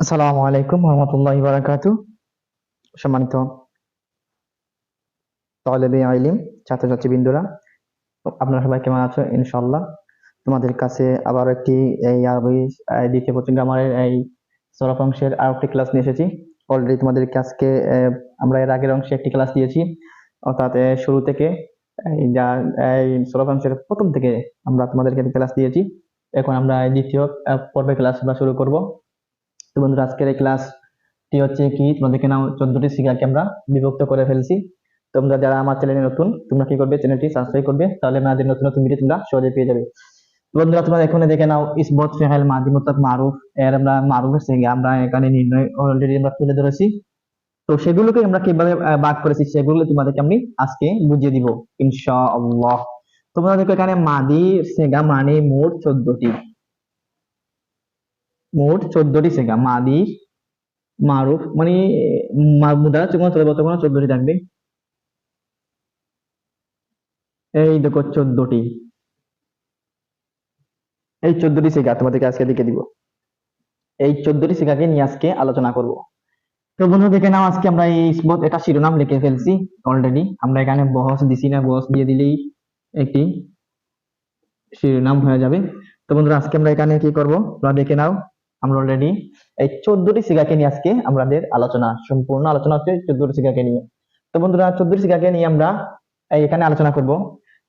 আসসালামু আলাইকুম রহমতুল্লাহি বারাকাতু। সম্মানিত তলেবে আইলিম ছাত্রছাত্রী বিন্দুরা আপনারা সবাই কেমন আছো? ইনশাল্লাহ তোমাদের কাছে আবার একটি এই দ্বিতীয় পত্র গ্রামারের এই সরফ অংশের আর একটি ক্লাস নিয়ে এসেছি। অলরেডি তোমাদেরকে আজকে আমরা এর আগের অংশে একটি ক্লাস দিয়েছি। অর্থাৎ শুরু থেকে, এই সরফ অংশের প্রথম থেকে আমরা তোমাদেরকে ক্লাস দিয়েছি। এখন আমরা দ্বিতীয় আহ, পর্বের ক্লাস আমরা শুরু করব। তো বন্ধুরা আজকের এই ক্লাসটি হচ্ছে কি? তোমাদেরকে নাও চোদ্দটি শিখাকে আমরা বিভক্ত করে ফেলছি। তোমরা যারা আমার চ্যানেলে নতুন তোমরা কি করবে? চ্যানেলটি সাবস্ক্রাইব করবে। তাহলে আমাদের নতুন নতুন ভিডিও তোমরা সহজে পেয়ে যাবে। বন্ধুরা তোমরা এখানে দেখে নাও ইসবত ফেহাল মাদি মুতাক মারুফ এর আমরা মারুফের সঙ্গে আমরা এখানে নির্ণয় অলরেডি আমরা তুলে ধরেছি। তো সেগুলোকে আমরা কীভাবে ভাগ করেছি? সেগুলো তোমাদেরকে আমি আজকে বুঝিয়ে দিব ইনশাআল্লাহ। তোমরা দেখো এখানে মাদি, সেগা মানে মোট চোদ্দটি। মোট চোদ্দটি সেগা, মাদি, মারুফ মানে মুদা যখন চলে তখন চোদ্দটি থাকবে। এই দেখো চোদ্দটি। এই চোদ্দটি শিখা তোমাদেরকে আজকে দেখে দিব। এই চোদ্দটি শিখাকে নিয়ে আজকে আলোচনা করব। তো বন্ধু দেখে নাও আজকে আমরা এই এটা শিরোনাম লিখে ফেলছি অলরেডি আমরা এখানে বহস দিছি না বহস দিয়ে দিলেই একটি শিরোনাম হয়ে যাবে। তো বন্ধুরা, আজকে আমরা এখানে কি করব? তোমরা দেখে নাও, আমরা অলরেডি এই চোদ্দটি শিখাকে নিয়ে আজকে আমাদের আলোচনা, সম্পূর্ণ আলোচনা হচ্ছে চোদ্দটি শিখাকে নিয়ে। তো বন্ধুরা, চোদ্দটি শিখাকে নিয়ে আমরা এখানে আলোচনা করব।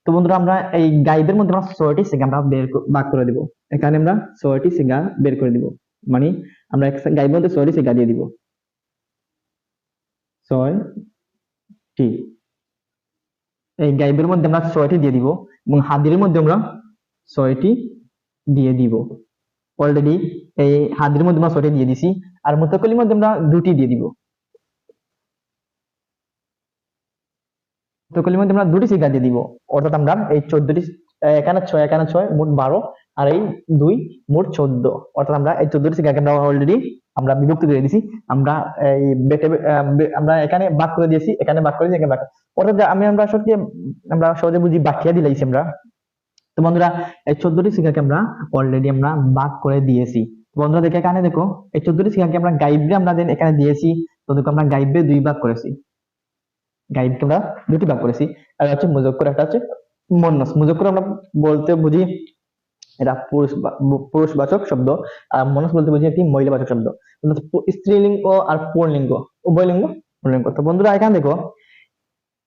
তো বন্ধুরা, আমরা এই গাইডের মধ্যে আমরা ছয়টি শিখা আমরা বের ভাগ করে দিব। এখানে আমরা ছয়টি শিখা বের করে দিব। মানে আমরা গাইডের মধ্যে ছয়টি শিখা দিয়ে দিব। ছয় ছয়টি এই গাইবের মধ্যে আমরা ছয়টি দিয়ে দিব এবং হাদির মধ্যে আমরা ছয়টি দিয়ে দিব। অলরেডি এই হাদির মধ্যে আমরা ছয়টি দিয়ে দিছি আর মোতাকলির মধ্যে আমরা দুটি দিয়ে দিব। মোতাকলির মধ্যে আমরা দুটি শিক্ষা দিয়ে দিব। অর্থাৎ আমরা এই চোদ্দটি এখানে ছয় এখানে ছয়, মোট বারো, আর এই দুই, মোট চোদ্দ। অর্থাৎ আমরা এই চোদ্দটি শিক্ষাকে আমরা অলরেডি আমরা বিভক্ত করে দিয়েছি আমরা এই বেটে আমরা এখানে ভাগ করে দিয়েছি, এখানে ভাগ করে দিয়েছি ভাগ অর্থাৎ আমি আমরা সত্যি আমরা সহজে বুঝি বাকিয়া দিলাইছি আমরা। তো বন্ধুরা, এই চোদ্দটি শিক্ষাকে আমরা অলরেডি আমরা ভাগ করে দিয়েছি। বন্ধুরা, দেখে এখানে দেখো, এই চোদ্দটি শিক্ষাকে আমরা গাইবে আমরা দেন এখানে দিয়েছি। তো দেখো, আমরা গাইবে দুই ভাগ করেছি। গাইবকে আমরা দুটি ভাগ করেছি। আর হচ্ছে মুজক্কর, একটা হচ্ছে মন্নস মুজক্কর আমরা বলতে বুঝি এটা পুরুষ পুরুষবাচক শব্দ, আর মনস বলতে বুঝি একটি মহিলাবাচক শব্দ। স্ত্রীলিঙ্গ আর পুরলিঙ্গ উভয়লিঙ্গ পুরলিঙ্গ। তো বন্ধুরা, এখানে দেখো,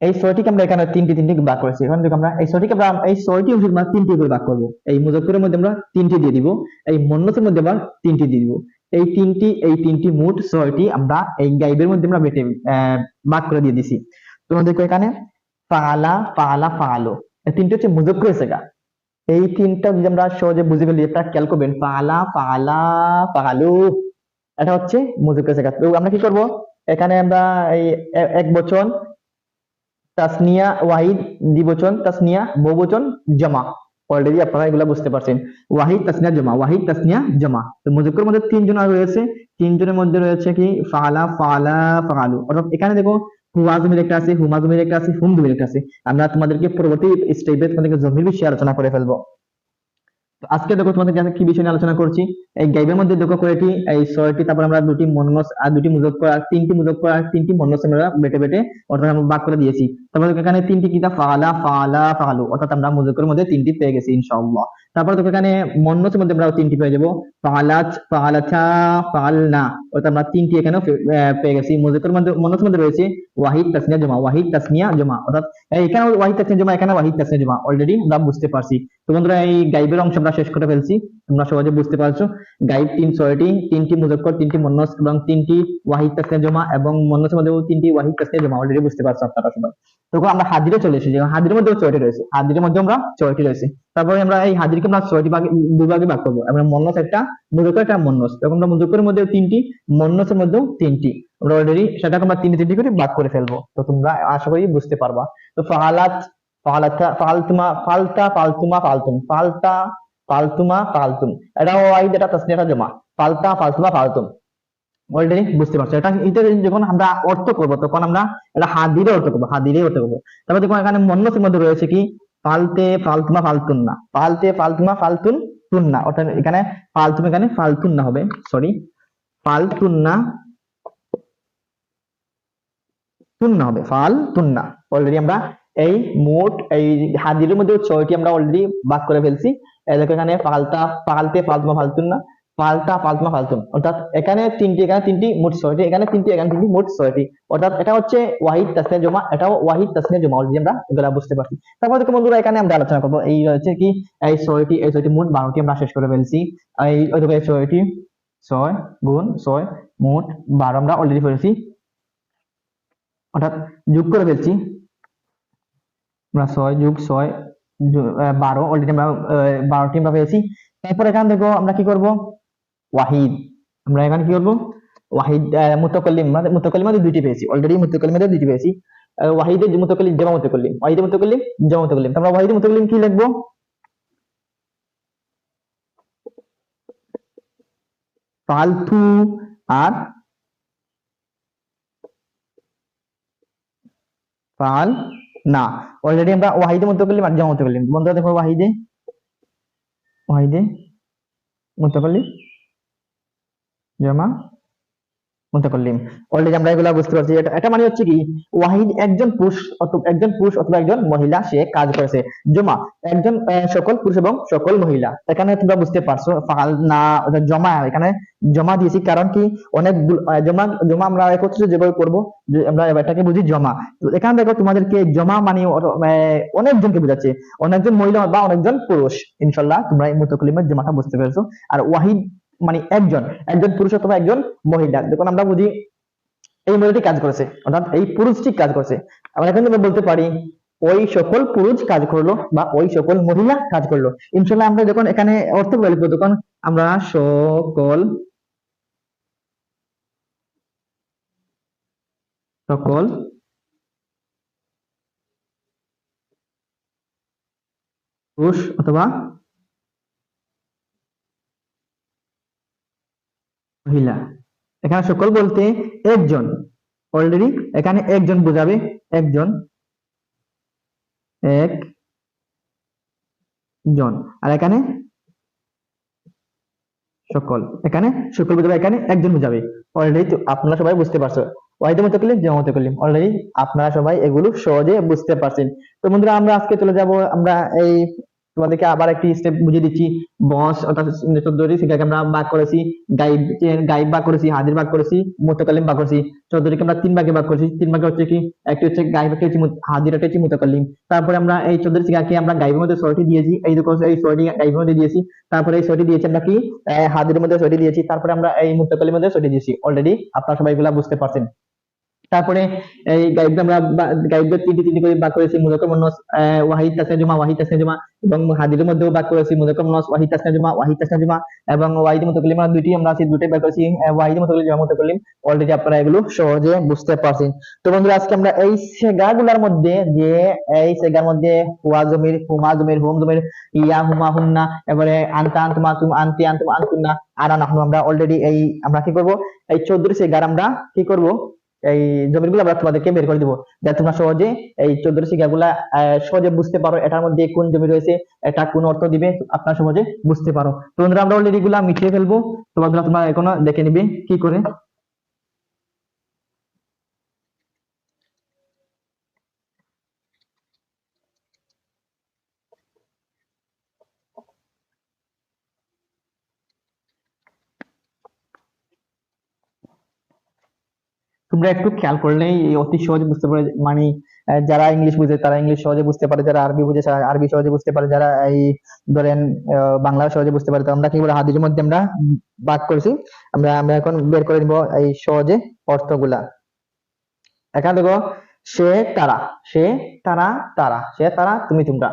এই ছয়টিকে আমরা এখানে তিনটি তিনটি ভাগ করেছি। এখন দেখো আমরা, এই ছয়টিকে আমরা, এই ছয়টি অংশ আমরা তিনটি করে ভাগ করব। এই মুজক্করের মধ্যে আমরা তিনটি দিয়ে দিব, এই মন্নসের মধ্যে আমরা তিনটি দিয়ে দিব। এই তিনটি এই তিনটি মোট ছয়টি আমরা এই গাইবের মধ্যে আমরা বেটে ভাগ করে দিয়ে দিছি। তোমরা দেখো এখানে ফালা ফালা ফালো তিনটি হচ্ছে মুজক্কর সেগা। এই তিনটা যদি আমরা সহজে বুঝে ফেলি খেয়াল করবেন, ফালা ফালা, ফালু, এটা হচ্ছে মুজক্কর সেগা। আমরা কি করব? এখানে আমরা এই এক বচন, তাসনিয়া, ওয়াহিদ দ্বিবচন তাসনিয়া বহুবচন জমা। অলরেডি আপনারা এগুলা বুঝতে পারছেন। ওয়াহিদ, তাসনিয়া, জমা। ওয়াহিদ, তাসনিয়া, জমা। তো মুজক্কর মধ্যে তিনজন রয়েছে। তিনজনের মধ্যে রয়েছে কি? ফালা ফালা, ফালু। অর্থাৎ এখানে দেখো হুয়া জমির একটা আছে হুমা জমির একটা আছে হুম একটা আছে। আমরা তোমাদেরকে পরবর্তী স্টেপে তোমাদেরকে জমির বিষয়ে আলোচনা করে ফেলব। তো আজকে দেখো তোমাদের কাছে কি বিষয় নিয়ে আলোচনা করছি? এই গাইবের মধ্যে দেখো কয়টি, এই ছয়টি, তারপর আমরা দুটি মনস আর দুটি মুজক্কর আর তিনটি মুজক্কর আর তিনটি মনস আমরা বেটে বেটে অর্থাৎ আমরা ভাগ করে দিয়েছি। তারপর এখানে তিনটি কিতা ফালা ফালা, ফালু, অর্থাৎ আমরা মুজক্করের মধ্যে তিনটি পেয়ে গেছি, ইনশাআল্লাহ। তারপর দেখো এখানে মন্নসের মধ্যে আমরা তিনটি পেয়ে যাব। ফালাচ ফালাচা ফালনা অর্থাৎ আমরা তিনটি আহ, পেয়ে গেছি। মুজক্করের মধ্যে মন্নসের মধ্যে রয়েছে ওয়াহিদ তাসনিয়া জমা। ওয়াহিদ তাসনিয়া জমা। অর্থাৎ এখানে ওয়াহিদ তাসনিয়া জমা এখানে ওয়াহিদ তাসনিয়া জমা। অলরেডি আমরা বুঝতে পারছি। তো বন্ধুরা এই গাইবের অংশ আমরা শেষ করে ফেলছি। তোমরা সহজে বুঝতে পারছ। গাইব তিন ছয়টি তিনটি মুজক্কর তিনটি মন্নস এবং তিনটি ওয়াহিদ তাসনিয়া জমা এবং মন্নসের মধ্যেও তিনটি ওয়াহিদ তাসনিয়া জমা। অলরেডি বুঝতে পারছ আপনারা সবাই। তখন আমরা হাজিরে চলে এসেছি। এবং হাজিরের মধ্যেও ছয়টি রয়েছে। হাজিরের মধ্যে আমরা ছয়টি রয়েছে। তারপরে আমরা এই হাজিরকে আমরা ছয়টি ভাগে দুই ভাগে করব। আমরা মন্নস একটা মুজক্কর একটা মন্নস। তখন আমরা মধ্যে তিনটি, মন্নসের মধ্যেও তিনটি। আমরা অলরেডি সেটাকে আমরা তিনটি তিনটি করে ভাগ করে ফেলব। তো তোমরা আশা করি বুঝতে পারবা। তো ফালাত, ফালতুম এটা যখন আমরা অর্থ করব হাদিরে অর্থ করব হাদিরে তারপর দেখো এখানে মন্নসের মধ্যে রয়েছে কি? ফালতে ফালতুমা ফালতুন না। ফালতে ফালতুমা ফালতুন তুন্না অর্থাৎ এখানে ফালতুন এখানে ফালতুন্না হবে। সরি ফালতুন্না তুন্না হবে। ফাল তুন্না অলরেডি আমরা এই মোট এই হাজিরের মধ্যে ছয়টি আমরা অলরেডি ভাগ করে ফেলছি। এখানে ফালতা ফালতে ফালতুমা ফালতুন্না ফালতা ফালতুমা ফালতুন অর্থাৎ এখানে তিনটি এখানে তিনটি মোট ছয়টি এখানে তিনটি এখানে তিনটি মোট ছয়টি। অর্থাৎ এটা হচ্ছে ওয়াহিদ তাসনিয়া জমা, এটাও ওয়াহিদ তাসনিয়া জমা অলরেডি আমরা এগুলা বুঝতে পারছি। তারপর দেখো বন্ধুরা, এখানে আমরা আলোচনা করব। এই হচ্ছে কি, এই ছয়টি এই ছয়টি মোট বারোটি আমরা শেষ করে ফেলছি। এই দেখো ছয়টি, ছয় গুণ ছয় মোট বারো আমরা অলরেডি ফেলেছি। অর্থাৎ যোগ করে ফেলছি। আমরা ছয় যোগ ছয় বারো অলরেডি আমরা বারোটি আমরা পেয়েছি তারপর এখান থেকে আমরা কি করব? ওয়াহিদ। আমরা এখানে কি করব? ওয়াহিদ মুতাকাল্লিম মানে মুতাকাল্লিম মধ্যে দুইটি পেয়েছি। অলরেডি মুতাকাল্লিম দুইটি পেয়েছি। ওয়াহিদের মুতাকাল্লিম, জামা মুতাকাল্লিম। ওয়াহিদের মুতাকাল্লিম, জামা মুতাকাল্লিম। আমরা ওয়াহিদের মুতাকাল্লিম কি লিখব? ফালতু আর ফাল না। অলরেডি আমরা ওয়াহিদে মুতাকাল্লিম আর জামা মুতাকাল্লিম। বন্ধুরা দেখো ওয়াহিদে ওয়াহিদে মুতাকাল্লিম। জামা মুতাকাল্লিম অলরেডি আমরা এগুলা বুঝতে পারছি। এটা এটা মানে হচ্ছে কি? ওয়াহিদ একজন পুরুষ অথবা একজন পুরুষ অথবা একজন মহিলা সে কাজ করেছে। জমা। একজন সকল পুরুষ এবং সকল মহিলা। এখানে তোমরা বুঝতে পারছ ফাল না জমা। এখানে জমা দিয়েছি। কারণ কি? অনেক জমা জমা আমরা একত্রিত যেভাবে করব যে আমরা এটাকে বুঝি জমা। এখানে দেখো তোমাদেরকে জমা মানে আহ, অনেকজনকে বোঝাচ্ছে। অনেকজন মহিলা বা অনেকজন পুরুষ। ইনশাল্লাহ তোমরা এই মুতাকাল্লিমের জমাটা বুঝতে পেরেছ। আর ওয়াহিদ মানে একজন একজন পুরুষ অথবা একজন মহিলা। দেখুন, আমরা বুঝি এই মহিলাটি কাজ করেছে, অর্থাৎ এই পুরুষটি কাজ করেছে। আমরা এখন বলতে পারি, ওই সকল পুরুষ কাজ করল বা ওই সকল মহিলা কাজ করল। ইনশাল্লাহ আমরা যখন এখানে অর্থ বলে তখন আমরা সকল সকল পুরুষ অথবা মহিলা। এখানে সকল বলতে একজন। অলরেডি এখানে একজন বোঝাবে, একজন এক জন আর এখানে সকল এখানে সকল বোঝাবে, এখানে একজন বোঝাবে। অলরেডি আপনারা সবাই বুঝতে পারছ। ওয়াহিদ মুতাকাল্লিম জামা মুতাকাল্লিম অলরেডি আপনারা সবাই এগুলো সহজে বুঝতে পারছেন। তো বন্ধুরা, আমরা আজকে চলে যাব, আমরা এই তোমাদেরকে আবার একটি স্টেপ বুঝিয়ে দিচ্ছি। বস অর্থাৎ চোদ্দটি শিক্ষাকে আমরা ভাগ করেছি। গাইব গাইব ভাগ করেছি, হাজির ভাগ করেছি মুতাকাল্লিম ভাগ করেছি। চোদ্দটিকে আমরা তিন ভাগে ভাগ করেছি। তিন ভাগে হচ্ছে কি, একটি হচ্ছে গাইব একটা হচ্ছে হাজির, একটা হচ্ছে মুতাকাল্লিম তারপরে আমরা এই চোদ্দটি শিক্ষাকে আমরা গাইবের মধ্যে ছয়টি দিয়েছি। এই এই ছয়টি গাইবের মধ্যে দিয়েছি। তারপরে এই ছয়টি দিয়েছি আমরা কি হাজিরের মধ্যে ছয়টি দিয়েছি। তারপরে আমরা এই মুতাকাল্লিমের মধ্যে ছয়টি দিয়েছি। অলরেডি আপনারা সবাই বুঝতে পারছেন। তারপরে এই আমরা তিনটি তিনটি করে ভাগ করেছি ওয়াহিদ ওয়াহিদ এবং হাদিদের মধ্যেও ভাগ করেছি ওয়াহিদ ওয়াহিদ এবং ওয়াহিদ মুতাকাল্লিম আমরা দুইটি আমরা দুইটাই ভাগ করেছি ওয়াহিদ মুতাকাল্লিম মুতাকাল্লিম অলরেডি আপনারা এগুলো সহজে বুঝতে পারছেন। তো বন্ধুরা, আজকে আমরা এই সেগাগুলোর মধ্যে যে, এই সেগার মধ্যে হুয়া জমির, হুমা জমির, হুম জমির, ইয়া, হুমা, হুন্না, এবারে আনতা, আনতুমা, তুম, আনতি, আনতুম, আনতুন্না আনা আমরা অলরেডি এই, আমরা কি করব? এই চোদ্দটি সেগার আমরা কি করব? এই জমিগুলো আমরা তোমাদেরকে বের করে দিব। যাতে তোমরা সহজে এই চোদ্দ শিক্ষাগুলা আহ, সহজে বুঝতে পারো এটার মধ্যে কোন জমি রয়েছে এটা কোন অর্থ দিবে আপনার সহজে বুঝতে পারো। তো আমরা অলরেডি গুলা মিটিয়ে ফেলব। তোমার তোমরা এখনও দেখে নিবে কি করে। তোমরা একটু খেয়াল করলেই অতি সহজে বুঝতে পারে মানে যারা ইংলিশ বুঝে, তারা ইংলিশ সহজে বুঝতে পারে, যারা আরবি বুঝে আরবি সহজে বুঝতে পারে, যারা এই ধরেন বাংলা সহজে বুঝতে পারে আমরা কি বলে, হাদিসের মধ্যে আমরা ভাগ করেছি, আমরা আমরা এখন বের করে নিব এই সহজে অর্থগুলা। এখানে দেখো সে তারা সে তারা তারা, সে তারা তুমি তোমরা।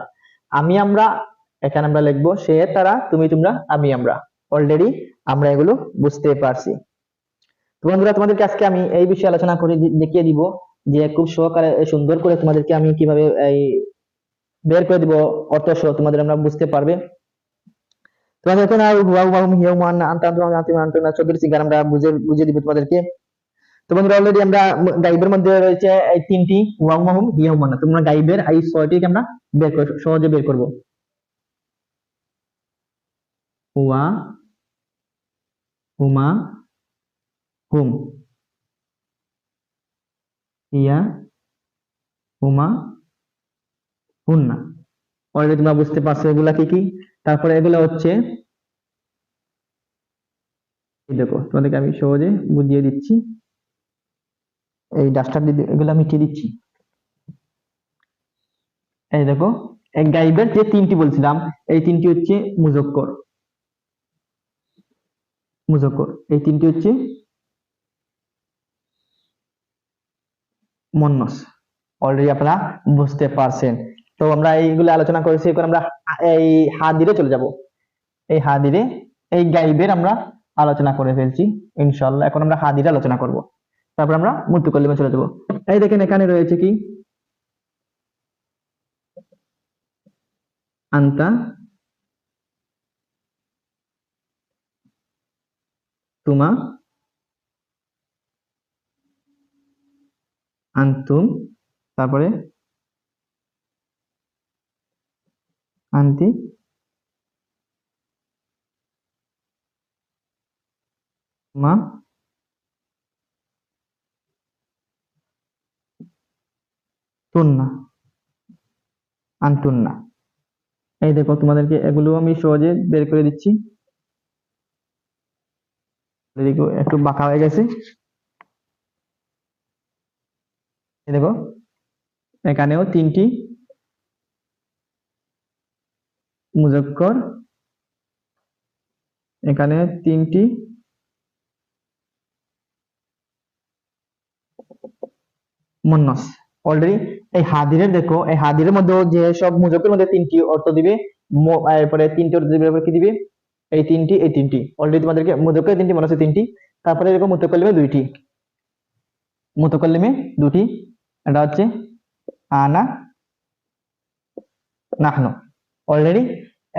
আমি আমরা, এখানে আমরা লিখব, সে তারা তুমি তোমরা, আমি আমরা। অলরেডি আমরা এগুলো বুঝতে পারছি। তো বন্ধুরা, তোমাদেরকে আজকে আমি এই বিষয়ে আলোচনা করে দেখিয়ে দিব যে খুব সহকারে সুন্দর করে তোমাদেরকে আমি কীভাবে এই বের করে দিব অর্থ সহ, তোমাদের আমরা বুঝতে পারবে। তোমাদের আমরা বুঝে দিব তোমাদেরকে। তো বন্ধুরা অলরেডি আমরা গাইবের মধ্যে রয়েছে এই তিনটি হুয়া হিয়া তোমরা গাইবের এই ছয়টিকে আমরা বের সহজে বের করব। হুয়া হুমা হুম ইয়া হুমা হুন্না অলরেডি তোমরা বুঝতে পারছ, এগুলা কি কি? তারপরে এগুলো হচ্ছে দেখো, তোমাদেরকে আমি সহজে বুঝিয়ে দিচ্ছি। এই ডাস্টার এগুলো মিটিয়ে দিচ্ছি। এই দেখো এই গাইবের যে তিনটি বলছিলাম, এই তিনটি হচ্ছে মুজক্কর। মুজক্কর, এই তিনটি হচ্ছে মন্নস। অলরেডি আপনারা বুঝতে পারছেন। তো আমরা এইগুলো আলোচনা করেছি এখন আমরা এই হাদিরে চলে যাব। এই হাদিরে, এই গাইবের আমরা আলোচনা করে ফেলছি ইনশাল্লাহ এখন আমরা হাদিরে আলোচনা করব। তারপর আমরা মুতুকল্লিমে চলে যাব। এই দেখেন এখানে রয়েছে কি? আন্তা তুমা আন্তুম, তারপরে আন্তি, মা, তুন্না, আন্তুন্না। এই দেখো তোমাদেরকে এগুলো আমি সহজে বের করে দিচ্ছি। একটু বাঁকা হয়ে গেছে এই দেখো, এখানেও তিনটি মুজক্কর, এখানে তিনটি মুন্নাস। অলরেডি এই হাদিরের দেখো, এই হাদিরের মধ্যে যে সব মুজকের মধ্যে তিনটি অর্থ দিবে এরপরে তিনটি অর্থ দিবে কি দিবে? এই তিনটি এই তিনটি। অলরেডি তোমাদেরকে মুজক্কের তিনটি মনে হচ্ছে তিনটি। তারপরে এরকম মুতকল্লিমে দুইটি। মুতকল্লিমে দুটি। এটা হচ্ছে আনা নাহনু। অলরেডি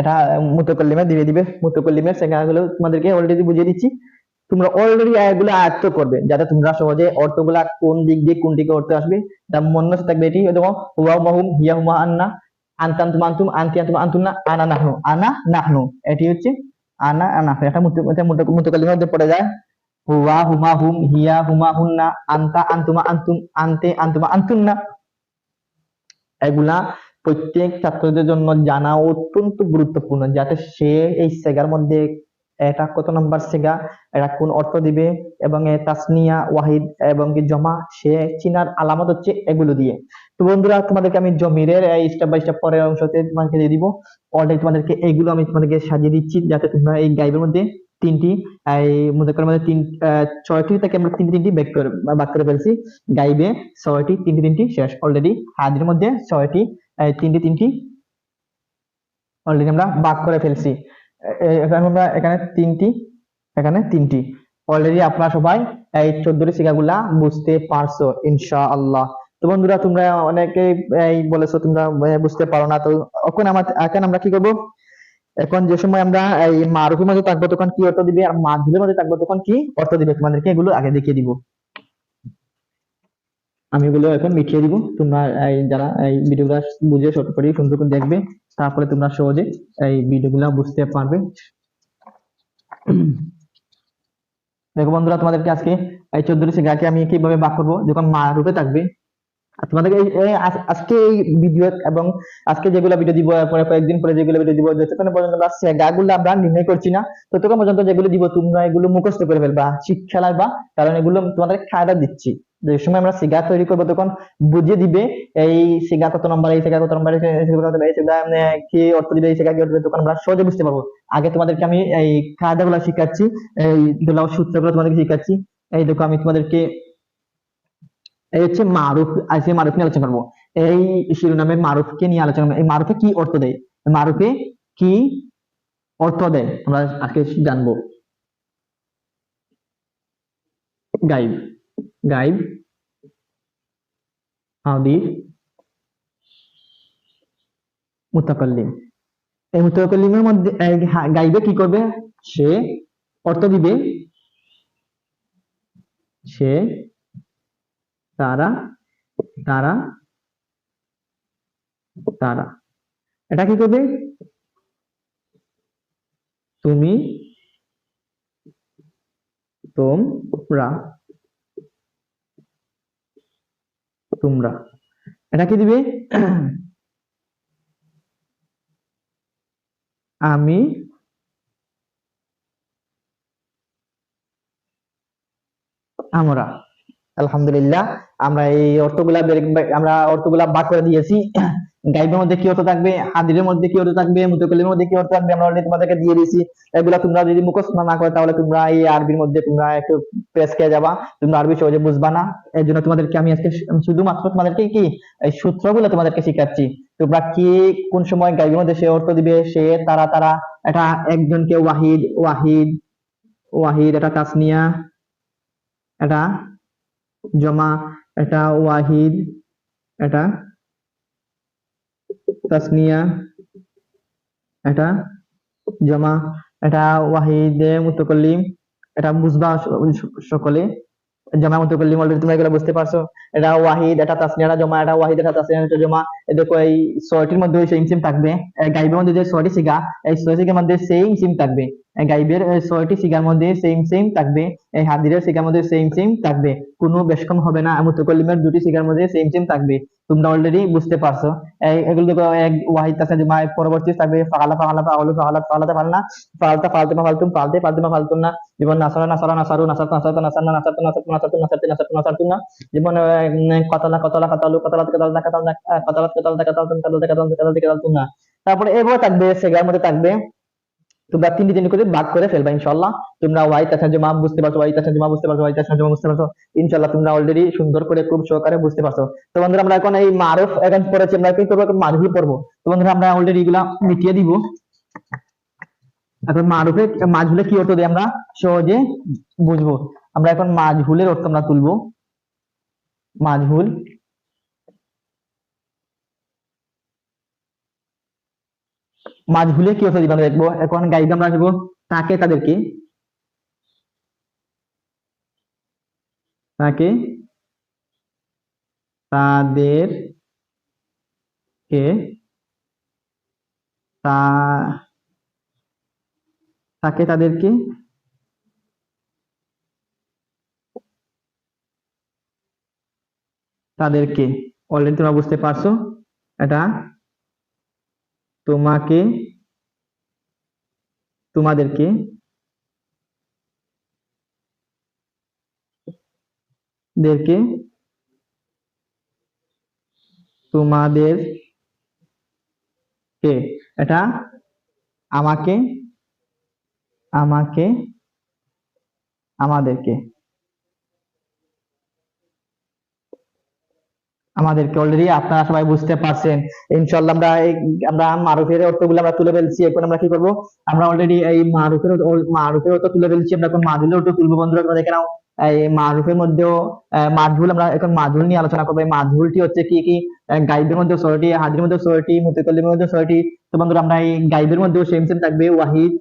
এটা মুতকল্লিমে দিয়ে দিবে মুতকল্লিমের সেখানগুলো তোমাদেরকে অলরেডি বুঝিয়ে দিচ্ছি। তোমরা অলরেডি এগুলো আয়ত্ত করবে, যাতে তোমরা সহজে অর্থগুলা কোন দিক দিয়ে কোন দিকে অর্থ আসবে তার মনে থাকবে এটি দেখো হুয়া মাহুম হিয়া হুমা আন্না আনতাম তুম আন্তুম আনতি আন্তুম আন্তুন্না আনা নাহনু। আনা নাহনু, এটি হচ্ছে আনা আনা। এটা মুতকল্লিমের মধ্যে পড়ে যায়। হুয়া হুমা হুম হিয়া হুমা হুন্না আন্তা আন্তুমা আন্তুম আনতে আন্তুমা আন্তুন্না এগুলা প্রত্যেক ছাত্রদের জন্য জানা অত্যন্ত গুরুত্বপূর্ণ, যাতে সে এই সেগার মধ্যে এটা কত নম্বর সেগা, এটা কোন অর্থ দিবে এবং তাসনিয়া, ওয়াহিদ এবং কি জমা, সে চিনার আলামত হচ্ছে এগুলো দিয়ে। তো বন্ধুরা, তোমাদেরকে আমি জমিরের স্টেপ বাই স্টেপ পরের অংশতে তোমাকে দিয়ে দিব। অলরেডি তোমাদেরকে এগুলো আমি তোমাদেরকে সাজিয়ে দিচ্ছি যাতে তোমরা এই গাইবের মধ্যে তিনটি, এই মুজাক্কারের মধ্যে তিন ছয়টি থেকে আমরা তিনটি তিনটি বেক করে বাক করে ফেলছি। গাইবে ছয়টি, তিনটি তিনটি, শেষ। অলরেডি হাদির মধ্যে ছয়টি তিনটি তিনটি অলরেডি আমরা বাক করে ফেলছি। এখানে আমরা এখানে তিনটি এখানে তিনটি। অলরেডি আপনারা সবাই এই চোদ্দটি শিখাগুলা বুঝতে পারছ, ইনশাআল্লাহ। তো বন্ধুরা, তোমরা অনেকে এই বলেছ তোমরা বুঝতে পারো না, তো এখন আমার, এখন আমরা কি করব? এখন যে সময় আমরা, এই মারুফের মধ্যে থাকব তখন কি অর্থ দিবে? আর মাধ্যমের মধ্যে থাকব তখন কি অর্থ দিবে? তোমাদেরকে এগুলো আগে দেখিয়ে দিব। আমি এগুলো এখন মিটিয়ে দিব। তোমরা, এই যারা এই ভিডিওগুলো বুঝে শর্ট করে সুন্দর করে দেখবে, তারপরে তোমরা সহজে এই ভিডিওগুলো বুঝতে পারবে। দেখো বন্ধুরা, তোমাদেরকে আজকে এই চোদ্দটি শিখাকে আমি কীভাবে বাক করব? যখন মা রূপে থাকবে তোমাদেরকে এই- এই আজকে এই ভিডিও এবং আজকে যেগুলো ভিডিও দিব পরে কয়েকদিন পরে যেগুলো ভিডিও দিব, যতক্ষণ পর্যন্ত আমরা সেগাগুলো আমরা নির্ণয় করছি না, ততক্ষণ পর্যন্ত যেগুলো দিব তোমরা এগুলো মুখস্থ করে ফেলবা শিক্ষা লাগবা কারণ এগুলো তোমাদের খায়দা দিচ্ছি। যে সময় আমরা সিগা তৈরি করব, তখন বুঝিয়ে দিবে এই সিগা কত নম্বর, এই সিগা কত নম্বর, এই সিগা কি অর্থ দিবে, এই সিগা কি অর্থ দিবে, তখন আমরা সহজে বুঝতে পারব। আগে তোমাদেরকে আমি এই কায়দাগুলো শিখাচ্ছি, এই গুলো সূত্রগুলো তোমাদেরকে শিখাচ্ছি। এই দেখো আমি তোমাদেরকে এই হচ্ছে মারুফ আজকে মারুফ নিয়ে আলোচনা করব। এই শিরোনামের মারুফকে নিয়ে আলোচনা এই মারুফে কি অর্থ দেয়? মারুফে কি অর্থ দেয়? আমরা আজকে জানব। গাইব গাইব, হাদির, মুতাকাল্লিম। এই মুতাকাল্লিমের মধ্যে গাইবে কি করবে? সে অর্থ দিবে। সে তারা তারা তারা। এটা কি করবে? তুমি তোমরা তোমরা। এটা কি দিবে? আমি আমরা। আলহামদুলিল্লাহ, আমরা এই অর্থগুলা আমরা অর্থগুলা ভাগ করে দিয়েছি। গাইবের মধ্যে কি অর্থ থাকবে? হাদিরের মধ্যে কি অর্থ থাকবে? মুতাকাল্লিমের মধ্যে কি অর্থ থাকবে? আমরা অলরেডি তোমাদেরকে দিয়ে দিয়েছি। এগুলা তোমরা যদি মুখস্থ না করো, তাহলে তোমরা এই আরবির মধ্যে তোমরা একটু প্রেস খেয়ে যাবা। তোমরা আরবি সহজে বুঝবা না। এর জন্য তোমাদেরকে আমি আজকে শুধুমাত্র তোমাদেরকে কি? এই সূত্রগুলো তোমাদেরকে শিখাচ্ছি। তোমরা কি, কোন সময় গাইবের মধ্যে সে অর্থ দিবে? সে, তারা তারা, এটা একজনকে ওয়াহিদ ওয়াহিদ ওয়াহিদ, এটা তাসনিয়া, এটা জমা, এটা ওয়াহিদ, এটা তাসনিয়া, এটা জমা, এটা ওয়াহিদে মুতাকাল্লিম, এটা বুঝবা সকলে, জমা মুতাকাল্লিম অলরেডি তোমরা এগুলো বুঝতে পারছ। এটা ওয়াহিদ, এটা তাসনিয়া জমা, এটা ওয়াহিদ, এটা তাসনিয়া, এটা জমা। দেখো এই ছয়টির মধ্যে সেম সেম থাকবে। গাইবের মধ্যে যে ছয়টি সিগা এই ছয় মধ্যে সেম সেম থাকবে। গাইবের ছয়টি সিগার মধ্যে সেম সেম থাকবে হাদিরের সিগার মধ্যে সেম সেম থাকবে কোনো বেশ কম হবে না মুতাকাল্লিমের দুটি সিগার মধ্যে সেম সেম থাকবে তোমরা অলরেডি বুঝতে পারছ এগুলো দেখো এক ওয়াহিদ তাসা জমা পরবর্তী থাকবে ফাআলা ফাআলা ফাআলু ফাআলা ফাআলাতে ফালনা ফালতা ফালতু ফালতুম ফালতে ফালতু ফালতুন না যেমন নাসারা নাসারা নাসারু নাসারতু নাসারতু নাসারনা নাসারতু নাসারতু নাসারতু নাসারতু নাসারতু নাসারতু না যেমন কতলা কতলা কতলু কতলাত কতলা কতলা কতলাত কতলা কতলা কতলা কতলা কতলা কতলা না তারপরে এভাবে থাকবে সেগার মধ্যে থাকবে তোমরা তিনটি তিনটি করে ভাগ করে ফেলবা ইনশাল্লাহ তোমরা ওয়াই তাছাড়া জমা বুঝতে পারছ, ওয়াই তাছাড়া জমা বুঝতে পারছ, ওয়াই তাছাড়া জমা বুঝতে পারছ ইনশাল্লাহ তোমরা অলরেডি সুন্দর করে খুব সহকারে বুঝতে পারছ। তো বন্ধুরা, আমরা এখন এই মারুফ এখন পড়েছি, আমরা কি করব এখন পড়ব। তো বন্ধুরা, আমরা অলরেডি এগুলা মিটিয়ে দিব। এখন মারুফে মাঝহুলে কি অর্থ দেয় আমরা? সহজে বুঝব। আমরা এখন মাঝহুলের অর্থ আমরা তুলবো। মাঝহুল মাঝহুলে কি অর্থ দিবে আমরা দেখব? এখন গাইড আমরা আসব তাকে, তাদেরকে। তাকে তাদের কে তাকে, তাদেরকে তাদেরকে। অলরেডি তোমরা বুঝতে পারছ? এটা তোমাকে তোমাদেরকে দেরকে তোমাদের কে এটা আমাকে আমাকে আমাদেরকে। আমাদেরকে অলরেডি আপনারা সবাই বুঝতে পারছেন। ইনশাল্লাহ আমরা এই- আমরা মারুফের অর্থগুলো আমরা তুলে ফেলছি। এখন আমরা কি করব? আমরা অলরেডি এই মারুফের মারুফের অর্থ তুলে ফেলছি। আমরা এখন মাদুলের অর্থ তুলবো বন্ধুরা, তোমরা দেখে নাও। এই মারুফের মধ্যেও মাদুল আমরা এখন মাদুল নিয়ে আলোচনা করব। এই মাদুলটি হচ্ছে কি কি? গাইবের মধ্যে ছয়টি হাদির মধ্যে ছয়টি মুতাকাল্লিমের মধ্যে ছয়টি তো বন্ধুরা, আমরা এই গাইবের মধ্যেও সেম সেম থাকবে। ওয়াহিদ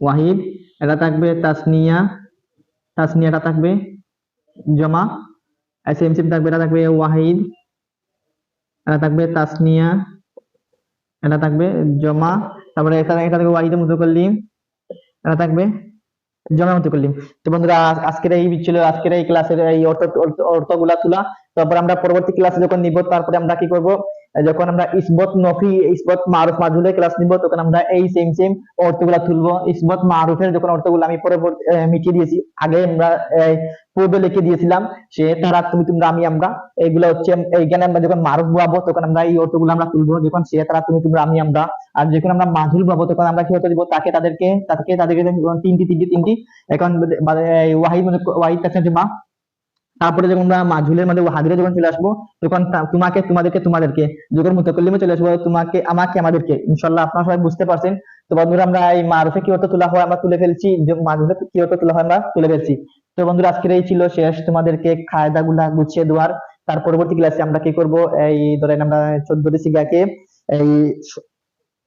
ওয়াহিদ, এটা থাকবে তাসনিয়া। তাসনিয়াটা থাকবে জমা। সেম সেম থাকবে, এটা থাকবে ওয়াহিদ, এটা থাকবে তাসনিয়া, এটা থাকবে জমা, তারপরে এটা এটা থাকবে ওয়াহিদ মুতাকাল্লিম, এটা থাকবে জমা মুতাকাল্লিম। তো বন্ধুরা, আজ- আজকের এই ছিল, আজকের এই ক্লাসের এই অর্থ- অর্থগুলা তুলা। তারপর আমরা পরবর্তী ক্লাসে যখন নিব, তারপরে আমরা কি করব? যখন আমরা ইসবত নফি, ইসবত মারুফ মাজহুলের ক্লাস নিব, তখন আমরা এই সেম সেম অর্থগুলা তুলবো। ইসবত মারুফের যখন অর্থগুলো আমি পরবর্তী মিটিয়ে দিয়েছি, আগে আমরা পূর্বে লিখে দিয়েছিলাম সে, তারা তুমি, তোমরা, আমি, আমরা। এইগুলো হচ্ছে, এইখানে আমরা যখন মারুফ পাবো তখন আমরা এই অর্থগুলো আমরা তুলবো। যখন সে, তারা তুমি, তোমরা, আমি, আমরা। আর যখন আমরা মাঝুল পাবো তখন আমরা কি অর্থ দিব? তাকে তাদেরকে তাকে, তাদেরকে, তিনটি তিনটি তিনটি। এখন ওয়াহিদ ওয়াহিদ কাছে জমা তারপরে যখন আমরা মাঝুলের মধ্যে হাদিরে যখন চলে আসব, তখন তোমাকে, তোমাদেরকে তোমাদেরকে, যখন মুতাকাল্লিমে চলে আসব, তোমাকে, আমাকে, আমাদেরকে ইনশাল্লাহ আপনারা সবাই বুঝতে পারছেন। তো বন্ধুরা, আমরা এই মারুফে কি অর্থ তোলা হয় আমরা তুলে ফেলছি মাঝুলে কি অর্থ তোলা হয় আমরা তুলে ফেলছি। তো বন্ধুরা, আজকের এই ছিল শেষ। তোমাদেরকে কায়দা গুলা গুছিয়ে দেওয়ার, তার পরবর্তী ক্লাসে আমরা কি করব? এই ধরেন আমরা চোদ্দটি সিগাকে এই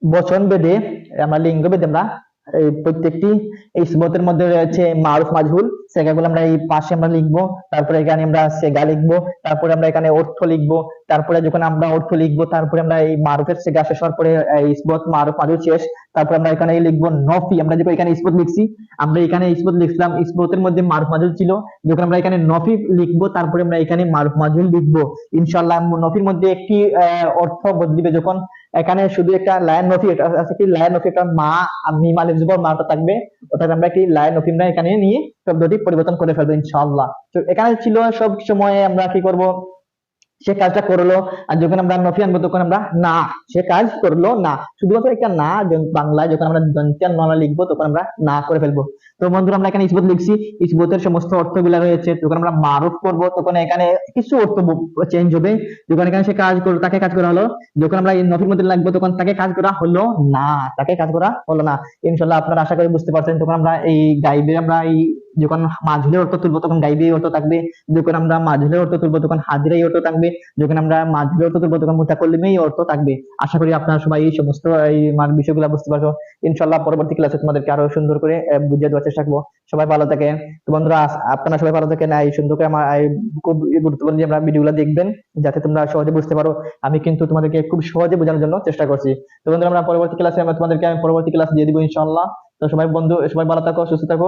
বচন বেদে আমরা লিঙ্গ বেদে আমরা এই প্রত্যেকটি, এই সুবতের মধ্যে রয়েছে মারুফ মাজহুল সেগাগুলো আমরা এই পাশে আমরা লিখব, তারপরে এখানে আমরা সেগা লিখব, তারপরে আমরা এখানে অর্থ লিখব, তারপরে যখন আমরা অর্থ লিখব, তারপরে আমরা এই মারুফের সেগা শেষ হওয়ার পরে ইসবত মারুফ মাজহুল শেষ, তারপরে আমরা এখানে লিখব নফি, আমরা যখন এখানে ইসবত লিখছি, আমরা এখানে ইসবত লিখলাম ইসবতের মধ্যে মারুফ মাজহুল ছিল, যখন আমরা এখানে নফি লিখব, তারপরে আমরা এখানে মারুফ মাজহুল লিখব। ইনশাআল্লাহ নফির মধ্যে একটি অর্থ বদলিবে যখন এখানে শুধু একটা লায়ন নথি, এটা আছে কি লায়ন নথি একটা মা আর মিম আলিফ জবর মাটা থাকবে। অর্থাৎ আমরা কি লায়ন না এখানে নিয়ে শব্দটি পরিবর্তন করে ফেলব ইনশাআল্লাহ। তো এখানে ছিল সব সময় আমরা কি করব? সে কাজটা করল, আর যখন আমরা নফি আনব তখন আমরা না, সে কাজ করল না। শুধুমাত্র একটা না বাংলায় যখন আমরা দন্তিয়ান নলা লিখব তখন আমরা না করে ফেলব। তো বন্ধুরা, আমরা এখানে ইসবত লিখছি। ইসবতের সমস্ত অর্থগুলা রয়েছে। যখন আমরা মারুফ করব তখন এখানে কিছু অর্থ চেঞ্জ হবে। যখন এখানে সে কাজ করল তাকে কাজ করা হলো, যখন আমরা নফির মধ্যে লাগবো তখন তাকে কাজ করা হলো না, তাকে কাজ করা হলো না। ইনশাল্লাহ আপনারা আশা করি বুঝতে পারছেন। তখন আমরা এই গাইবে আমরা এই যখন মাঝুলের অর্থ তুলবো, তখন গাইবে অর্থ থাকবে। যখন আমরা মাঝুলের অর্থ তুলবো, তখন হাজিরাই অর্থ থাকবে। যখন আমরা মাঝুলের অর্থ তুলবো, তখন মুতাকল্লিমেই অর্থ থাকবে। আশা করি আপনারা সবাই এই সমস্ত, এই বিষয়গুলো বুঝতে পারছ। ইনশাল্লাহ পরবর্তী ক্লাসে তোমাদেরকে আরও সুন্দর করে বুঝিয়ে দেওয়ার চেষ্টা করব। সবাই ভালো থাকেন। তো বন্ধুরা আপনারা সবাই ভালো থাকেন। এই সুন্দর করে আমার খুব গুরুত্বপূর্ণ যে আমরা ভিডিওগুলো দেখবেন, যাতে তোমরা সহজে বুঝতে পারো। আমি কিন্তু তোমাদেরকে খুব সহজে বোঝানোর জন্য চেষ্টা করছি। তো বন্ধুরা, আমরা পরবর্তী ক্লাসে আমরা তোমাদেরকে আমি পরবর্তী ক্লাস দিয়ে দিব ইনশাআল্লাহ। তো সবাই বন্ধু, সবাই ভালো থাকো, সুস্থ থাকো।